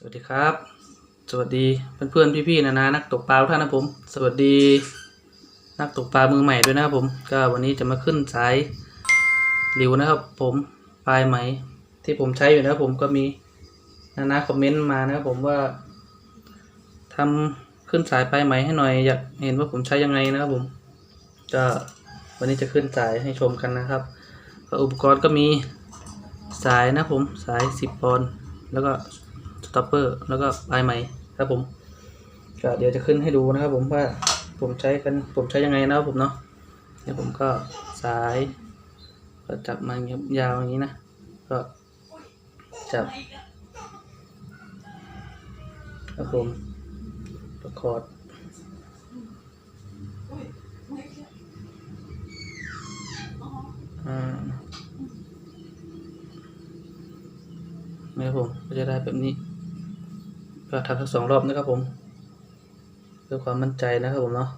สวัสดีครับ สวัสดีเพื่อนๆพี่ๆนะนะนักตกปลาทุกท่านนะผม สวัสดีนักตกปลามือใหม่ด้วยนะครับผม ก็วันนี้จะมาขึ้นสายหลิวนะครับ ผมปลายไหมที่ผมใช้อยู่นะครับผมก็มีนานาคอมเมนต์มานะครับผมว่าทำขึ้นสายปลายไหมให้หน่อยอยากเห็นว่าผมใช้ยังไงนะครับผม ก็วันนี้จะขึ้นสายให้ชมกันนะครับอุปกรณ์ก็มีสายนะผมสาย 10ปอนด์แล้วก็ สต็อปเปอร์แล้วก็ปลายไหมครับผมก็เดี๋ยวจะขึ้นให้ดูนะครับ ผมว่าผมใช้กันผมใช้ยังไงนะครับผมเนาะเดี๋ยผมก็สายก็จับมายยาวอย่างนี้นะก็จับครับผมประคอร์ดอ่าเนี่ยผมก็จะได้แบบนี้ ก็ทำทั้งสองรอบนะครับผมเพื่อความมั่นใจนะครับผมเนาะ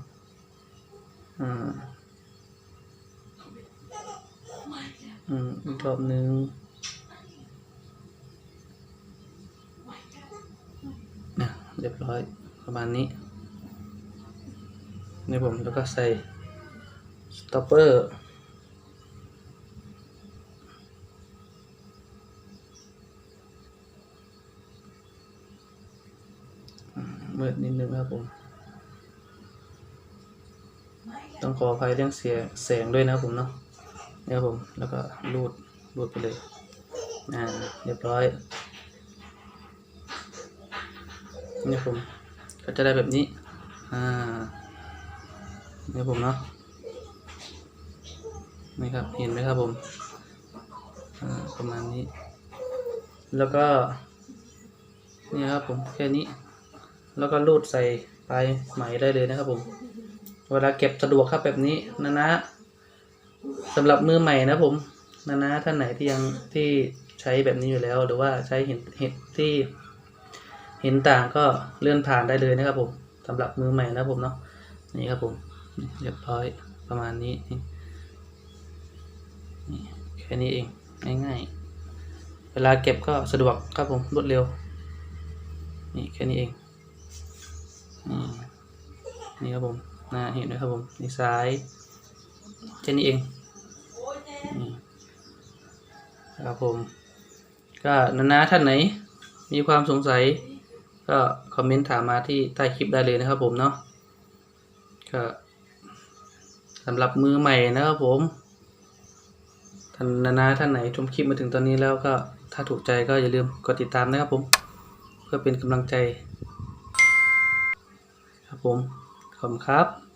อ่าอืมอีกรอบหนึ่งนี่ยเรียบร้อยประมาณนี้นี่ผมแล้วก็ใส่สต็อปเปอร์ มืดนิดนึงครับผม ต้องขออภัยเรื่องเสียงแสงด้วยนะครับผมเนาะเนี่ยครับผมแล้วก็รูดรูดไปเลยอ่าเรียบร้อยเนี่ยผมก็จะได้แบบนี้อ่าเนี่ยผมเนาะนี่ครับเห็นไหมครับผมอ่าประมาณนี้ แล้วก็นี่ครับผมแค่นี้ แล้วก็รูดใส่ปลายไหมได้เลยนะครับผม เวลาเก็บสะดวกครับแบบนี้นะนะสำหรับมือใหม่นะผมนะนะท่านไหนที่ยังที่ใช้แบบนี้อยู่แล้ว หรือว่าใช้เห็นเห็นที่เห็นต่างก็เลื่อนผ่านได้เลยนะครับผมสำหรับมือใหม่นะผมเนาะนี่ครับผมเรียบร้อยประมาณนี้นี่แค่นี้เองง่ายๆ เวลาเก็บก็สะดวกครับผมรวดเร็ว นี่แค่นี้เอง นี่ครับผมนะเห็นไหมครับผมนี่ซ้ายแค่นี้เองนี่ครับผม ก็นานาท่านไหน มีความสงสัย ก็คอมเมนต์ถามมาที่ใต้คลิปได้เลยนะครับผมเนาะก็สำหรับมือใหม่นะครับผมท่านนานาท่านไหนชมคลิปมาถึงตอนนี้แล้วก็ถ้าถูกใจก็อย่าลืมกดติดตามนะครับผม เพื่อเป็นกำลังใจ ครับผมขอบคุณครับ